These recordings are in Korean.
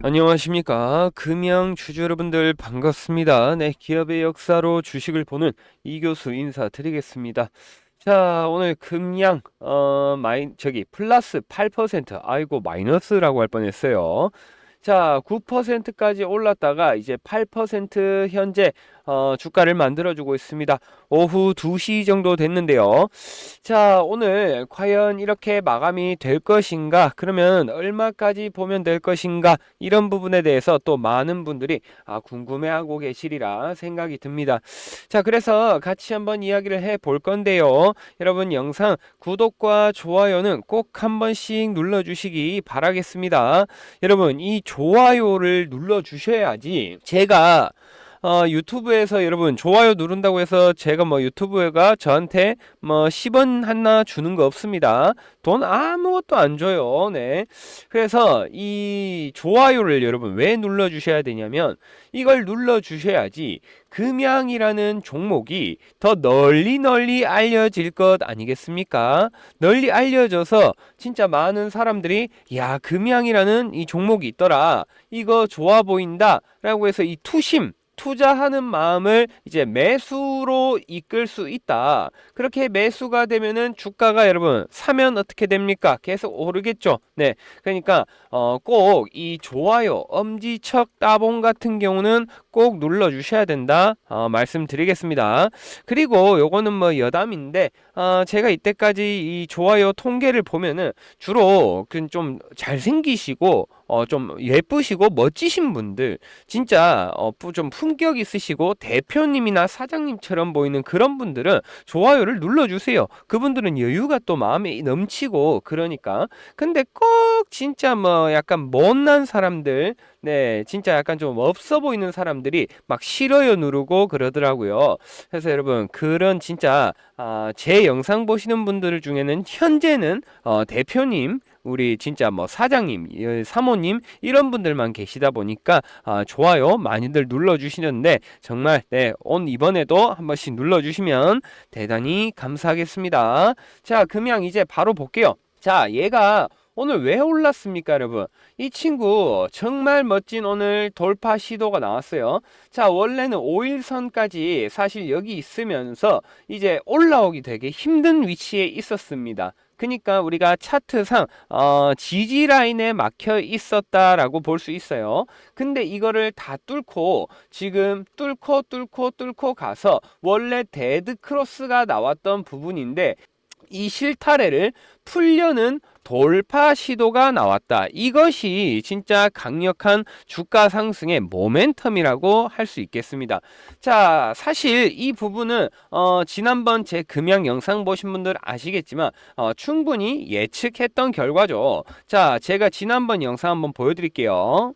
안녕하십니까. 금양 주주 여러분들 반갑습니다. 네, 기업의 역사로 주식을 보는 이 교수 인사드리겠습니다. 자, 오늘 금양, 어, 마이, 저기, 플러스 8%, 아이고, 마이너스라고 할 뻔했어요. 자, 9%까지 올랐다가 이제 8% 현재 어, 주가를 만들어주고 있습니다. 오후 2시 정도 됐는데요. 자, 오늘 과연 이렇게 마감이 될 것인가? 그러면 얼마까지 보면 될 것인가? 이런 부분에 대해서 또 많은 분들이 아, 궁금해하고 계시리라 생각이 듭니다. 자, 그래서 같이 한번 이야기를 해 볼 건데요. 여러분 영상 구독과 좋아요는 꼭 한 번씩 눌러주시기 바라겠습니다. 여러분 이 좋아요를 눌러주셔야지 제가 어, 유튜브에서 여러분 좋아요 누른다고 해서 제가 뭐 유튜브가 저한테 뭐 10원 하나 주는 거 없습니다. 돈 아무것도 안 줘요. 네. 그래서 이 좋아요를 여러분 왜 눌러 주셔야 되냐면 이걸 눌러 주셔야지 금양이라는 종목이 더 널리 널리 알려질 것 아니겠습니까? 널리 알려져서 진짜 많은 사람들이 야 금양이라는 이 종목이 있더라 이거 좋아 보인다 라고 해서 이 투심 투자하는 마음을 이제 매수로 이끌 수 있다. 그렇게 매수가 되면은 주가가 여러분 사면 어떻게 됩니까? 계속 오르겠죠. 네. 그러니까 어, 꼭 이 좋아요, 엄지척 따봉 같은 경우는 꼭 눌러 주셔야 된다. 어, 말씀드리겠습니다. 그리고 요거는 뭐 여담인데 어, 제가 이때까지 이 좋아요 통계를 보면은 주로 그좀 잘생기시고 어, 좀 예쁘시고 멋지신 분들 진짜 어, 좀 품격 있으시고 대표님이나 사장님처럼 보이는 그런 분들은 좋아요를 눌러주세요. 그분들은 여유가 또 마음에 넘치고 그러니까 근데 꼭 진짜 뭐 약간 못난 사람들 네, 진짜 약간 좀 없어 보이는 사람들이 막 싫어요 누르고 그러더라고요. 그래서 여러분 그런 진짜 아, 제 영상 보시는 분들 중에는 현재는 어, 대표님 우리 진짜 뭐 사장님, 예, 사모님 이런 분들만 계시다 보니까 아, 좋아요 많이들 눌러주시는데 정말 네, 온 이번에도 한 번씩 눌러주시면 대단히 감사하겠습니다. 자, 금양 이제 바로 볼게요. 자, 얘가 오늘 왜 올랐습니까, 여러분? 이 친구 정말 멋진 오늘 돌파 시도가 나왔어요. 자, 원래는 5일선까지 사실 여기 있으면서 이제 올라오기 되게 힘든 위치에 있었습니다. 그러니까 우리가 차트상 어, 지지 라인에 막혀 있었다라고 볼 수 있어요. 근데 이거를 다 뚫고 지금 뚫고 뚫고 뚫고 가서 원래 데드 크로스가 나왔던 부분인데 이 실타래를 풀려는 돌파 시도가 나왔다. 이것이 진짜 강력한 주가 상승의 모멘텀이라고 할 수 있겠습니다. 자, 사실 이 부분은 어, 지난번 제 금양 영상 보신 분들 아시겠지만 어, 충분히 예측했던 결과죠. 자, 제가 지난번 영상 한번 보여드릴게요.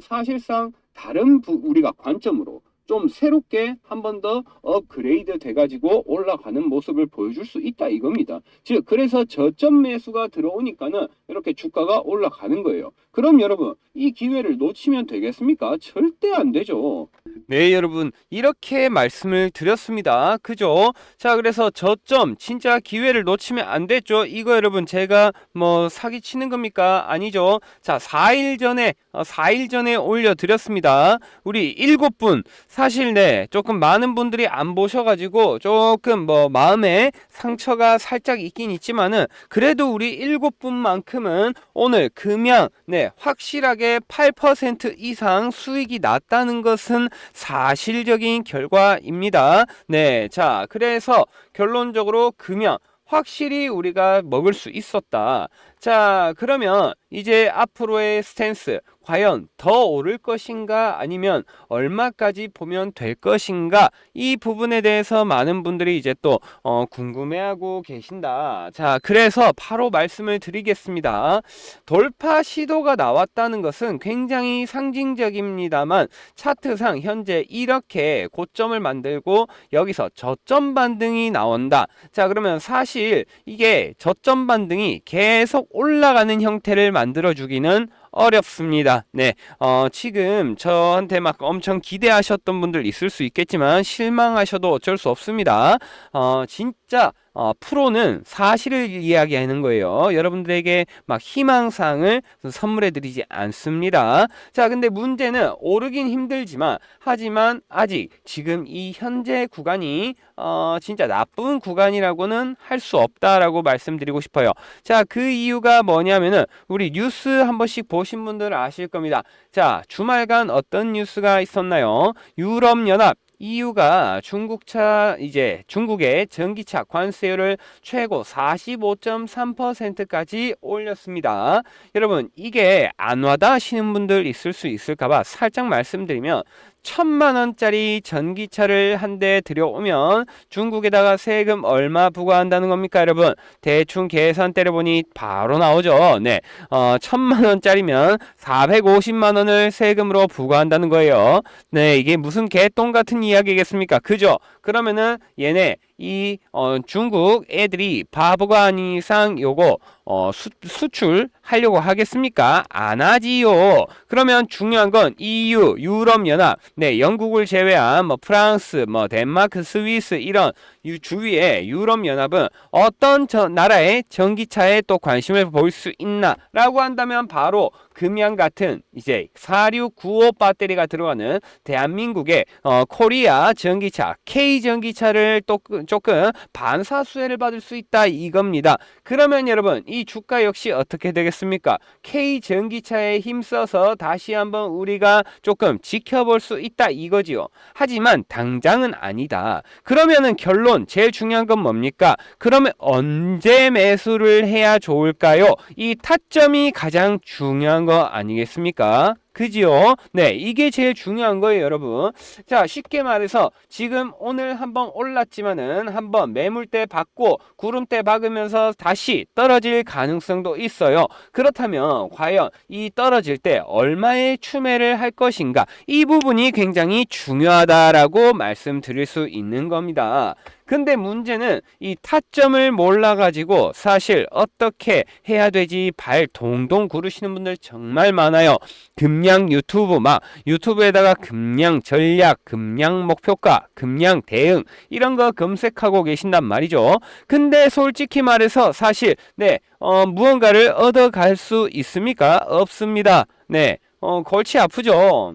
사실상 다른 부, 우리가 관점으로 좀 새롭게 한 번 더 업그레이드 돼가지고 올라가는 모습을 보여줄 수 있다 이겁니다. 즉 그래서 저점 매수가 들어오니까는 이렇게 주가가 올라가는 거예요. 그럼 여러분 이 기회를 놓치면 되겠습니까? 절대 안 되죠. 네 여러분 이렇게 말씀을 드렸습니다. 그죠? 자 그래서 저점 진짜 기회를 놓치면 안 됐죠. 이거 여러분 제가 뭐 사기 치는 겁니까? 아니죠. 자 4일 전에 어, 4일 전에 올려드렸습니다. 우리 일곱 분 사실 네 조금 많은 분들이 안 보셔가지고 조금 뭐 마음에 상처가 살짝 있긴 있지만은 그래도 우리 일곱 분만큼은 오늘 금양 네 확실하게 8% 이상 수익이 났다는 것은 사실적인 결과입니다. 네, 자 그래서 결론적으로 금양 확실히 우리가 먹을 수 있었다. 자, 그러면 이제 앞으로의 스탠스 과연 더 오를 것인가 아니면 얼마까지 보면 될 것인가 이 부분에 대해서 많은 분들이 이제 또 어, 궁금해하고 계신다. 자, 그래서 바로 말씀을 드리겠습니다. 돌파 시도가 나왔다는 것은 굉장히 상징적입니다만 차트상 현재 이렇게 고점을 만들고 여기서 저점 반등이 나온다. 자, 그러면 사실 이게 저점 반등이 계속 올라가는 형태를 만들어 주기는 어렵습니다. 네, 어, 지금 저한테 막 엄청 기대하셨던 분들 있을 수 있겠지만 실망하셔도 어쩔 수 없습니다. 어, 진짜 어, 프로는 사실을 이야기하는 거예요. 여러분들에게 막 희망사항을 선물해 드리지 않습니다. 자, 근데 문제는 오르긴 힘들지만 하지만 아직 지금 이 현재 구간이 어, 진짜 나쁜 구간이라고는 할 수 없다라고 말씀드리고 싶어요. 자, 그 이유가 뭐냐면은 우리 뉴스 한 번씩 보신 분들 아실 겁니다. 자, 주말간 어떤 뉴스가 있었나요? 유럽연합 EU가 중국차 이제 중국의 전기차 관세율을 최고 45.3%까지 올렸습니다. 여러분 이게 안 와닿으시는 분들 있을 수 있을까봐 살짝 말씀드리면 천만 원짜리 전기차를 한 대 들여오면 중국에다가 세금 얼마 부과한다는 겁니까, 여러분? 대충 계산 때려보니 바로 나오죠. 네, 어, 천만 원짜리면 450만 원을 세금으로 부과한다는 거예요. 네, 이게 무슨 개똥 같은 이야기겠습니까? 그죠? 그러면은 얘네 이 어, 중국 애들이 바보가 아닌 이상 요거 어, 수, 수출 하려고 하겠습니까? 안 하지요. 그러면 중요한 건 EU, 유럽연합, 네, 영국을 제외한 뭐 프랑스, 뭐 덴마크, 스위스 이런 유, 주위의 유럽연합은 어떤 저 나라의 전기차에 또 관심을 보일 수 있나라고 한다면 바로 금양 같은 이제 4695 배터리가 들어가는 대한민국의 어, 코리아 전기차 K 전기차를 또 조금 반사 수혜를 받을 수 있다 이겁니다. 그러면 여러분 이 주가 역시 어떻게 되겠습니까? K 전기차에 힘써서 다시 한번 우리가 조금 지켜볼 수 있다 이거지요. 하지만 당장은 아니다. 그러면은 결론 제일 중요한 건 뭡니까? 그러면 언제 매수를 해야 좋을까요? 이 타점이 가장 중요한 거 아니겠습니까? 그지요? 네, 이게 제일 중요한 거예요, 여러분. 자, 쉽게 말해서 지금 오늘 한번 올랐지만은 한번 매물대 받고 구름대 박으면서 다시 떨어질 가능성도 있어요. 그렇다면 과연 이 떨어질 때 얼마의 추매를 할 것인가? 이 부분이 굉장히 중요하다라고 말씀드릴 수 있는 겁니다. 근데 문제는 이 타점을 몰라가지고 사실 어떻게 해야 되지 발 동동 구르시는 분들 정말 많아요. 금량 유튜브 막 유튜브에다가 금량 전략, 금량 목표가, 금량 대응 이런 거 검색하고 계신단 말이죠. 근데 솔직히 말해서 사실 네 어, 무언가를 얻어갈 수 있습니까? 없습니다. 네 어, 골치 아프죠.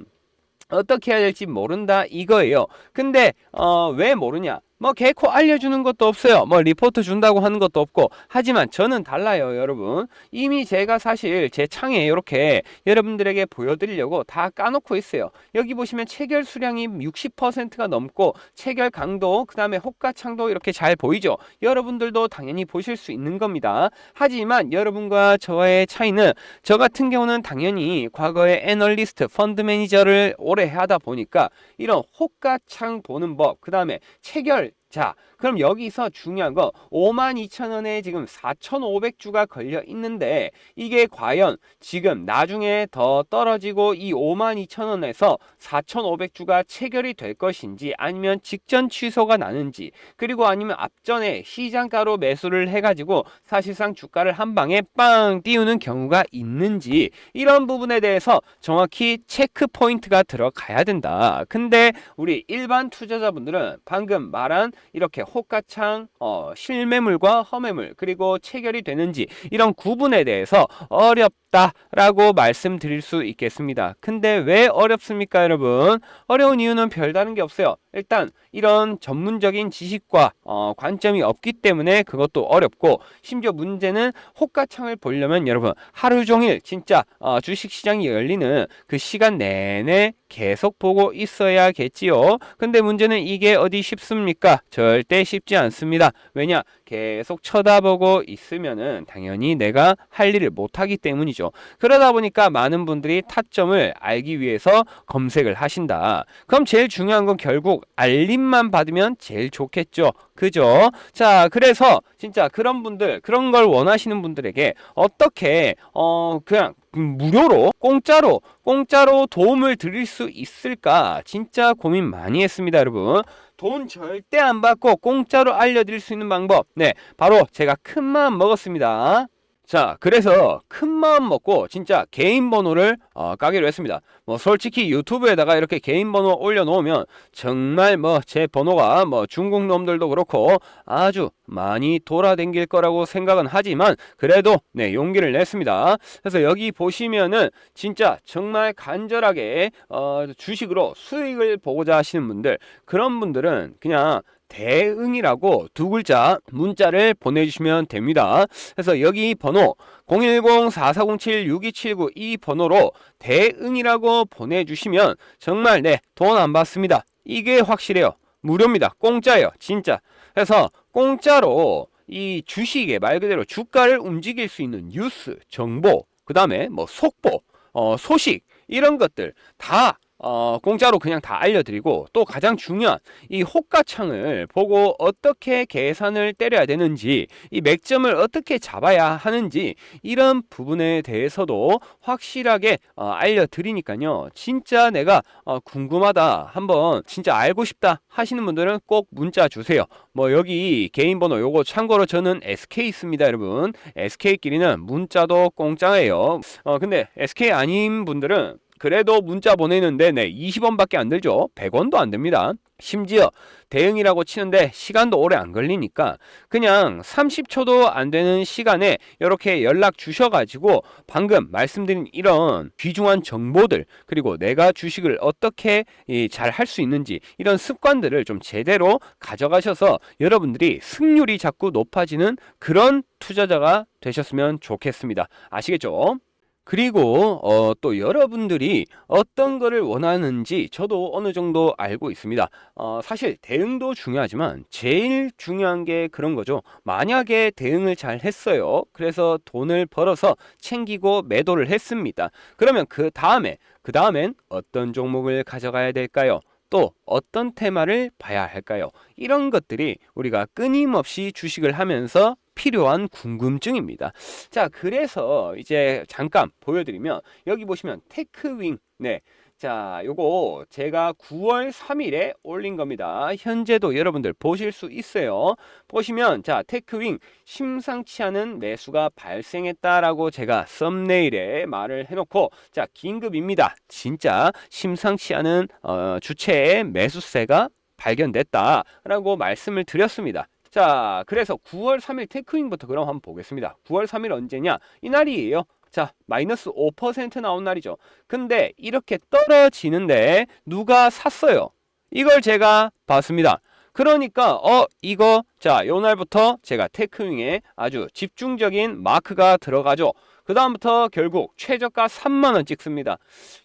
어떻게 해야 될지 모른다 이거예요. 근데 어, 왜 모르냐? 뭐 개코 알려주는 것도 없어요. 뭐 리포트 준다고 하는 것도 없고 하지만 저는 달라요, 여러분. 이미 제가 사실 제 창에 이렇게 여러분들에게 보여드리려고 다 까놓고 있어요. 여기 보시면 체결 수량이 60%가 넘고 체결 강도 그 다음에 호가창도 이렇게 잘 보이죠. 여러분들도 당연히 보실 수 있는 겁니다. 하지만 여러분과 저의 차이는 저 같은 경우는 당연히 과거에 애널리스트, 펀드 매니저를 오래 하다 보니까 이런 호가창 보는 법, 그 다음에 체결 right 자, 그럼 여기서 중요한 거 52,000원에 지금 4,500주가 걸려 있는데 이게 과연 지금 나중에 더 떨어지고 이 52,000원에서 4,500주가 체결이 될 것인지 아니면 직전 취소가 나는지 그리고 아니면 앞전에 시장가로 매수를 해가지고 사실상 주가를 한 방에 빵 띄우는 경우가 있는지 이런 부분에 대해서 정확히 체크 포인트가 들어가야 된다. 근데 우리 일반 투자자분들은 방금 말한 이렇게 호가창, 어, 실매물과 허매물 그리고 체결이 되는지 이런 구분에 대해서 어렵다라고 말씀드릴 수 있겠습니다. 근데 왜 어렵습니까, 여러분? 어려운 이유는 별다른 게 없어요. 일단 이런 전문적인 지식과 어, 관점이 없기 때문에 그것도 어렵고 심지어 문제는 호가창을 보려면 여러분 하루 종일 진짜 어, 주식시장이 열리는 그 시간 내내 계속 보고 있어야겠지요. 근데 문제는 이게 어디 쉽습니까? 절대 쉽지 않습니다. 왜냐? 계속 쳐다보고 있으면은 당연히 내가 할 일을 못하기 때문이죠. 그러다 보니까 많은 분들이 타점을 알기 위해서 검색을 하신다. 그럼 제일 중요한 건 결국 알림만 받으면 제일 좋겠죠. 그죠? 자, 그래서 진짜 그런 분들, 그런 걸 원하시는 분들에게 어떻게, 어, 그냥 무료로, 공짜로, 공짜로 도움을 드릴 수 있을까? 진짜 고민 많이 했습니다, 여러분. 돈 절대 안 받고 공짜로 알려드릴 수 있는 방법. 네, 바로 제가 큰 마음 먹었습니다. 자, 그래서 큰 마음 먹고 진짜 개인 번호를 어, 까기로 했습니다. 뭐 솔직히 유튜브에다가 이렇게 개인 번호 올려놓으면 정말 뭐 제 번호가 뭐 중국 놈들도 그렇고 아주 많이 돌아댕길 거라고 생각은 하지만 그래도 네 용기를 냈습니다. 그래서 여기 보시면은 진짜 정말 간절하게 어, 주식으로 수익을 보고자 하시는 분들 그런 분들은 그냥 대응이라고 두 글자 문자를 보내주시면 됩니다. 그래서 여기 번호 010-4407-6279 이 번호로 대응이라고 보내주시면 정말 네, 돈 안 받습니다. 이게 확실해요. 무료입니다. 공짜예요. 진짜. 그래서 공짜로 이 주식에 말 그대로 주가를 움직일 수 있는 뉴스, 정보, 그 다음에 뭐 속보, 어, 소식 이런 것들 다 어, 공짜로 그냥 다 알려드리고 또 가장 중요한 이 호가창을 보고 어떻게 계산을 때려야 되는지 이 맥점을 어떻게 잡아야 하는지 이런 부분에 대해서도 확실하게 어, 알려드리니까요. 진짜 내가 어, 궁금하다 한번 진짜 알고 싶다 하시는 분들은 꼭 문자 주세요. 뭐 여기 개인 번호 요거 참고로 저는 SK 있습니다 여러분. SK끼리는 문자도 공짜예요. 어 근데 SK 아닌 분들은 그래도 문자 보내는데 네 20원밖에 안 들죠 100원도 안 됩니다 심지어 대응이라고 치는데 시간도 오래 안 걸리니까 그냥 30초도 안 되는 시간에 이렇게 연락 주셔가지고 방금 말씀드린 이런 귀중한 정보들 그리고 내가 주식을 어떻게 잘 할 수 있는지 이런 습관들을 좀 제대로 가져가셔서 여러분들이 승률이 자꾸 높아지는 그런 투자자가 되셨으면 좋겠습니다. 아시겠죠? 그리고 어, 또 여러분들이 어떤 거를 원하는지 저도 어느 정도 알고 있습니다. 어, 사실 대응도 중요하지만 제일 중요한 게 그런 거죠. 만약에 대응을 잘 했어요. 그래서 돈을 벌어서 챙기고 매도를 했습니다. 그러면 그 다음에 그 다음엔 어떤 종목을 가져가야 될까요? 또 어떤 테마를 봐야 할까요? 이런 것들이 우리가 끊임없이 주식을 하면서 필요한 궁금증입니다. 자, 그래서 이제 잠깐 보여드리면 여기 보시면 테크윙, 네. 자, 요거 제가 9월 3일에 올린 겁니다. 현재도 여러분들 보실 수 있어요. 보시면 자, 테크윙 심상치 않은 매수가 발생했다라고 제가 썸네일에 말을 해 놓고 자, 긴급입니다. 진짜 심상치 않은 어, 주체의 매수세가 발견됐다라고 말씀을 드렸습니다. 자, 그래서 9월 3일 테크윙부터 그럼 한번 보겠습니다. 9월 3일 언제냐? 이날이에요. 자, 마이너스 5% 나온 날이죠. 근데 이렇게 떨어지는데 누가 샀어요? 이걸 제가 봤습니다. 그러니까 어 이거 자 요날부터 제가 테크윙에 아주 집중적인 마크가 들어가죠. 그 다음부터 결국 최저가 3만원 찍습니다.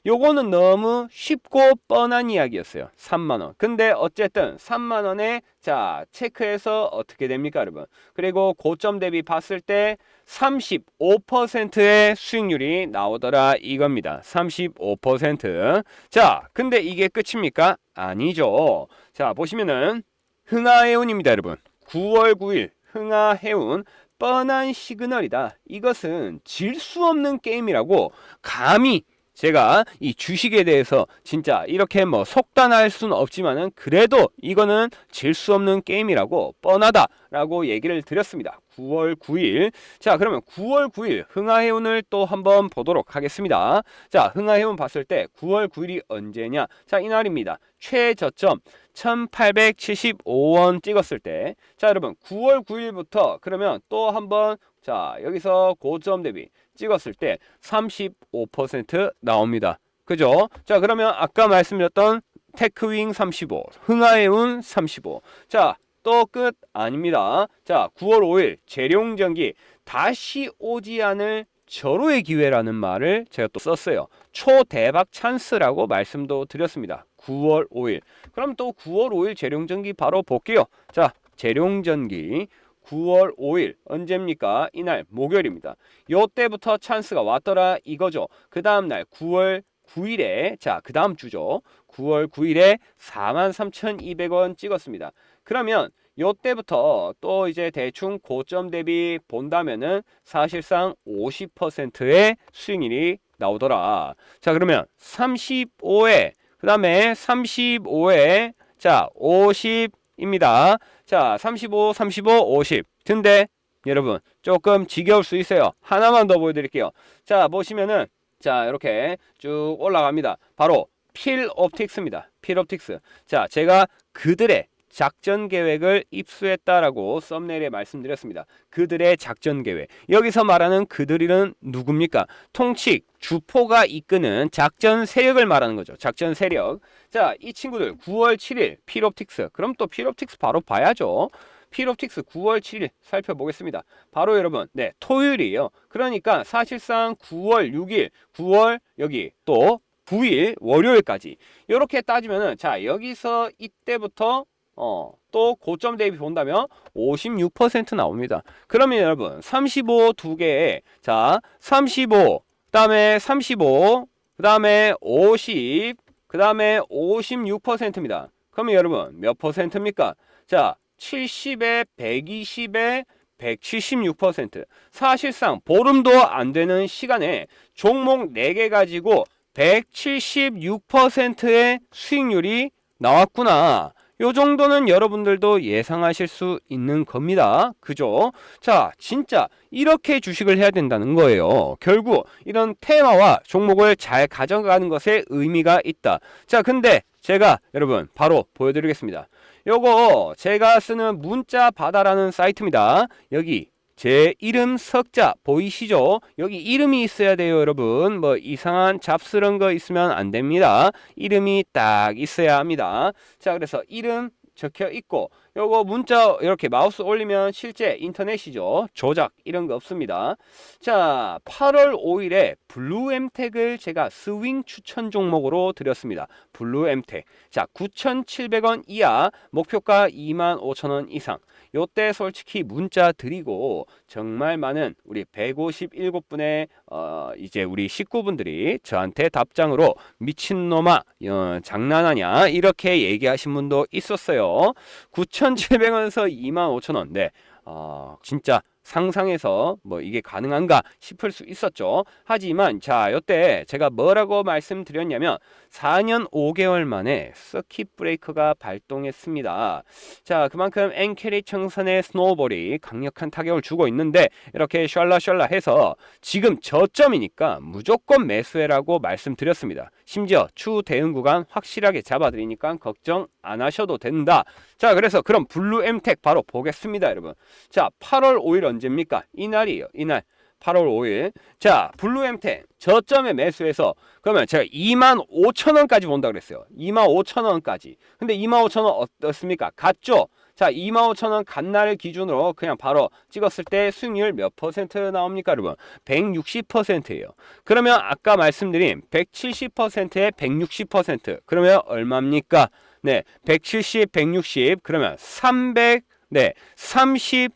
요거는 너무 쉽고 뻔한 이야기였어요. 3만원. 근데 어쨌든 3만원에 자 체크해서 어떻게 됩니까 여러분. 그리고 고점 대비 봤을 때 35%의 수익률이 나오더라 이겁니다. 35%. 자 근데 이게 끝입니까? 아니죠. 자 보시면은 흥하해운입니다 여러분. 9월 9일 흥하해운 뻔한 시그널이다. 이것은 질 수 없는 게임이라고 감히 제가 이 주식에 대해서 진짜 이렇게 뭐 속단할 수는 없지만은 그래도 이거는 질 수 없는 게임이라고 뻔하다라고 얘기를 드렸습니다. 9월 9일. 자, 그러면 9월 9일 흥하해운을 또 한번 보도록 하겠습니다. 자, 흥하해운 봤을 때 9월 9일이 언제냐? 자, 이날입니다. 최저점 1875원 찍었을 때. 자, 여러분 9월 9일부터 그러면 또 한번 자, 여기서 고점 대비 찍었을 때 35% 나옵니다. 그죠? 자, 그러면 아까 말씀드렸던 테크윙 35, 흥하해운 35. 자, 또 끝 아닙니다. 자, 9월 5일 재룡전기 다시 오지 않을 절호의 기회라는 말을 제가 또 썼어요. 초대박 찬스라고 말씀도 드렸습니다. 9월 5일. 그럼 또 9월 5일 재룡전기 바로 볼게요. 자, 재룡전기 9월 5일 언제입니까? 이날 목요일입니다. 요때부터 찬스가 왔더라 이거죠. 그 다음 날 9월 9일에 자, 그 다음 주죠. 9월 9일에 43,200원 찍었습니다. 그러면 요때부터 또 이제 대충 고점 대비 본다면은 사실상 50%의 수익률이 나오더라. 자, 그러면 35에 그 다음에 35에 자 50입니다. 자 35, 35, 50. 근데 여러분 조금 지겨울 수 있어요. 하나만 더 보여드릴게요. 자 보시면은 자 이렇게 쭉 올라갑니다. 바로 필옵틱스입니다. 필옵틱스. 자 제가 그들의 작전 계획을 입수했다라고 썸네일에 말씀드렸습니다. 그들의 작전 계획. 여기서 말하는 그들이는 누굽니까? 통칙, 주포가 이끄는 작전 세력을 말하는 거죠. 작전 세력. 자, 이 친구들 9월 7일 필옵틱스. 그럼 또 필옵틱스 바로 봐야죠. 필옵틱스 9월 7일 살펴보겠습니다. 바로 여러분, 네, 토요일이에요. 그러니까 사실상 9월 6일, 9월 여기 또 9일 월요일까지 이렇게 따지면은 자 여기서 이때부터 어, 또 고점 대비 본다면 56% 나옵니다. 그러면 여러분 35 두 개에 자 35, 그다음에 35, 그다음에 50, 그다음에 56%입니다. 그러면 여러분 몇 퍼센트입니까? 자 70에 120에 176% 사실상 보름도 안 되는 시간에 종목 4개 가지고 176%의 수익률이 나왔구나. 요 정도는 여러분들도 예상하실 수 있는 겁니다. 그죠? 자, 진짜 이렇게 주식을 해야 된다는 거예요. 결국 이런 테마와 종목을 잘 가져가는 것에 의미가 있다. 자, 근데 제가 여러분 바로 보여드리겠습니다. 요거 제가 쓰는 문자 바다라는 사이트입니다. 여기 제 이름 석자 보이시죠? 여기 이름이 있어야 돼요, 여러분. 뭐 이상한 잡스러운 거 있으면 안 됩니다. 이름이 딱 있어야 합니다. 자, 그래서 이름 적혀 있고 요거 문자 이렇게 마우스 올리면 실제 인터넷이죠. 조작 이런 거 없습니다. 자, 8월 5일에 블루엠텍을 제가 스윙 추천 종목으로 드렸습니다. 블루엠텍. 자, 9,700원 이하, 목표가 25,000원 이상. 요때 솔직히 문자 드리고 정말 많은 우리 157분의 어 이제 우리 식구분들이 저한테 답장으로 미친놈아 어, 장난하냐 이렇게 얘기하신 분도 있었어요. 9,700원에서 25,000원. 네. 어, 진짜 상상해서 뭐 이게 가능한가 싶을 수 있었죠. 하지만 자, 요때 제가 뭐라고 말씀드렸냐면 4년 5개월 만에 서킷 브레이커가 발동했습니다. 자, 그만큼 엔캐리 청산의 스노우볼이 강력한 타격을 주고 있는데 이렇게 샬라샬라 해서 지금 저점이니까 무조건 매수해라고 말씀드렸습니다. 심지어 추 대응 구간 확실하게 잡아드리니까 걱정 안 하셔도 된다. 자, 그래서 그럼 블루 엠텍 바로 보겠습니다, 여러분. 자, 8월 5일 언제입니까? 이날이에요. 이날. 8월 5일. 자, 블루 엠텍 저점에 매수해서 그러면 제가 2만 5천 원까지 본다 그랬어요. 2만 5천 원까지. 근데 2만 5천 원 어떻습니까? 갔죠? 자, 2만 5천 원 간 날을 기준으로 그냥 바로 찍었을 때 수익률 몇 퍼센트 나옵니까, 여러분? 160%예요. 그러면 아까 말씀드린 170%에 160% 그러면 얼마입니까? 네, 170, 160 그러면 300, 네, 30%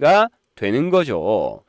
가 되는 거죠.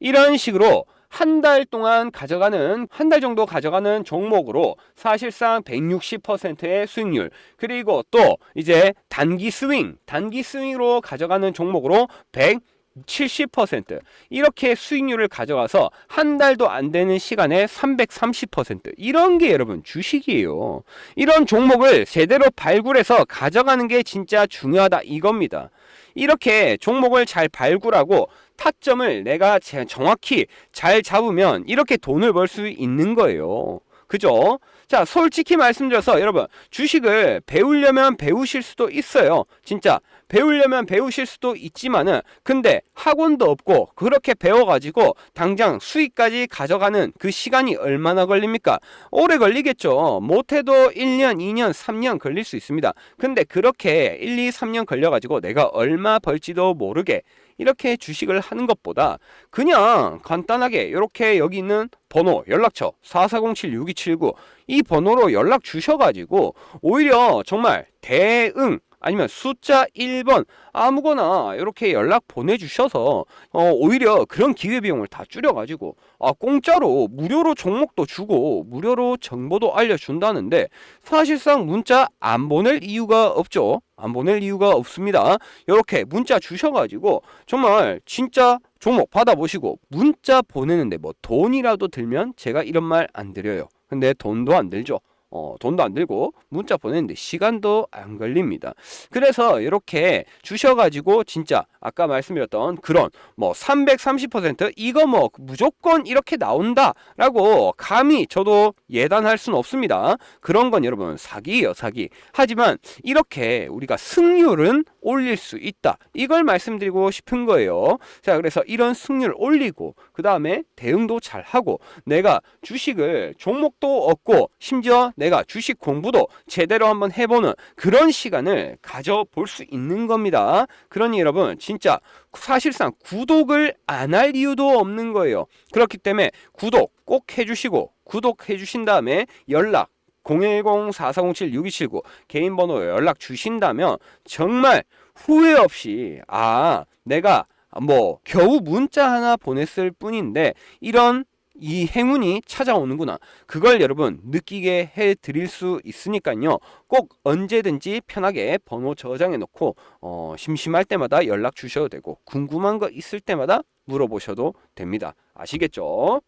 이런 식으로 한 달 동안 가져가는 한 달 정도 가져가는 종목으로 사실상 160%의 수익률 그리고 또 이제 단기 스윙 단기 스윙으로 가져가는 종목으로 100 70% 이렇게 수익률을 가져가서 한 달도 안 되는 시간에 330% 이런 게 여러분 주식이에요. 이런 종목을 제대로 발굴해서 가져가는 게 진짜 중요하다 이겁니다. 이렇게 종목을 잘 발굴하고 타점을 내가 정확히 잘 잡으면 이렇게 돈을 벌 수 있는 거예요. 그죠? 자, 솔직히 말씀드려서 여러분, 주식을 배우려면 배우실 수도 있어요. 진짜. 배우려면 배우실 수도 있지만은, 근데 학원도 없고, 그렇게 배워가지고, 당장 수익까지 가져가는 그 시간이 얼마나 걸립니까? 오래 걸리겠죠. 못해도 1년, 2년, 3년 걸릴 수 있습니다. 근데 그렇게 1, 2, 3년 걸려가지고 내가 얼마 벌지도 모르게 이렇게 주식을 하는 것보다 그냥 간단하게 이렇게 여기 있는 번호 연락처 4407-6279 이 번호로 연락 주셔가지고 오히려 정말 대응 아니면 숫자 1번 아무거나 이렇게 연락 보내주셔서 어, 오히려 그런 기회비용을 다 줄여가지고 아 공짜로 무료로 종목도 주고 무료로 정보도 알려준다는데 사실상 문자 안 보낼 이유가 없죠. 안 보낼 이유가 없습니다. 이렇게 문자 주셔가지고 정말 진짜 종목 받아보시고 문자 보내는데 뭐 돈이라도 들면 제가 이런 말 안 드려요. 근데 돈도 안 들죠. 어, 돈도 안 들고 문자 보내는데 시간도 안 걸립니다. 그래서 이렇게 주셔가지고 진짜 아까 말씀드렸던 그런 뭐 330% 이거 뭐 무조건 이렇게 나온다라고 감히 저도 예단할 수는 없습니다. 그런 건 여러분 사기예요 사기. 하지만 이렇게 우리가 승률은 올릴 수 있다. 이걸 말씀드리고 싶은 거예요. 자 그래서 이런 승률 올리고 그 다음에 대응도 잘 하고 내가 주식을 종목도 얻고 심지어 내가 주식 공부도 제대로 한번 해보는 그런 시간을 가져볼 수 있는 겁니다. 그러니 여러분 진짜 사실상 구독을 안 할 이유도 없는 거예요. 그렇기 때문에 구독 꼭 해주시고 구독해 주신 다음에 연락 010-4407-6279 개인 번호 연락 주신다면 정말 후회 없이 아 내가 뭐 겨우 문자 하나 보냈을 뿐인데 이런 이 행운이 찾아오는구나. 그걸 여러분 느끼게 해 드릴 수 있으니까요. 꼭 언제든지 편하게 번호 저장해 놓고 어, 심심할 때마다 연락 주셔도 되고 궁금한 거 있을 때마다 물어보셔도 됩니다. 아시겠죠?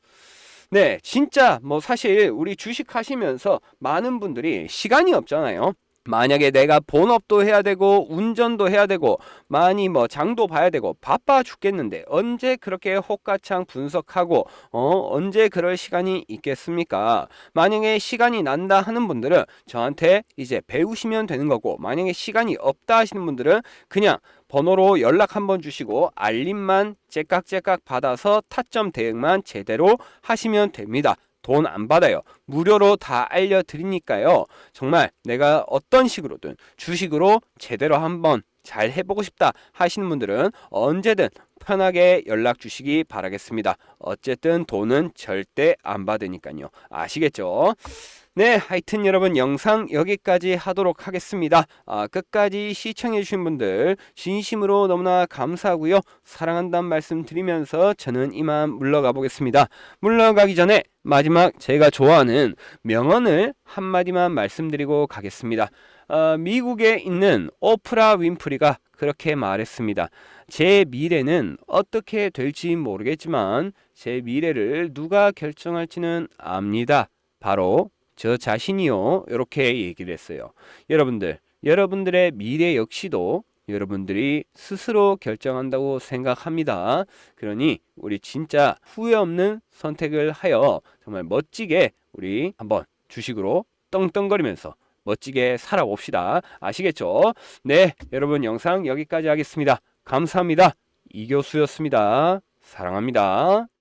네, 진짜 뭐 사실 우리 주식 하시면서 많은 분들이 시간이 없잖아요. 만약에 내가 본업도 해야 되고 운전도 해야 되고 많이 뭐 장도 봐야 되고 바빠 죽겠는데 언제 그렇게 혹가창 분석하고 어 언제 그럴 시간이 있겠습니까? 만약에 시간이 난다 하는 분들은 저한테 이제 배우시면 되는 거고 만약에 시간이 없다 하시는 분들은 그냥 번호로 연락 한번 주시고 알림만 째깍째깍 받아서 타점 대응만 제대로 하시면 됩니다. 돈 안 받아요. 무료로 다 알려드리니까요. 정말 내가 어떤 식으로든 주식으로 제대로 한번 잘 해보고 싶다 하시는 분들은 언제든 편하게 연락 주시기 바라겠습니다. 어쨌든 돈은 절대 안 받으니까요. 아시겠죠? 네, 하여튼 여러분 영상 여기까지 하도록 하겠습니다. 아, 끝까지 시청해주신 분들 진심으로 너무나 감사하고요. 사랑한다는 말씀 드리면서 저는 이만 물러가 보겠습니다. 물러가기 전에 마지막 제가 좋아하는 명언을 한마디만 말씀드리고 가겠습니다. 어, 미국에 있는 오프라 윈프리가 그렇게 말했습니다. 제 미래는 어떻게 될지 모르겠지만 제 미래를 누가 결정할지는 압니다. 바로 저 자신이요. 이렇게 얘기를 했어요. 여러분들, 여러분들의 미래 역시도 여러분들이 스스로 결정한다고 생각합니다. 그러니 우리 진짜 후회 없는 선택을 하여 정말 멋지게 우리 한번 주식으로 떵떵거리면서 멋지게 살아봅시다. 아시겠죠? 네, 여러분 영상 여기까지 하겠습니다. 감사합니다. 이교수였습니다. 사랑합니다.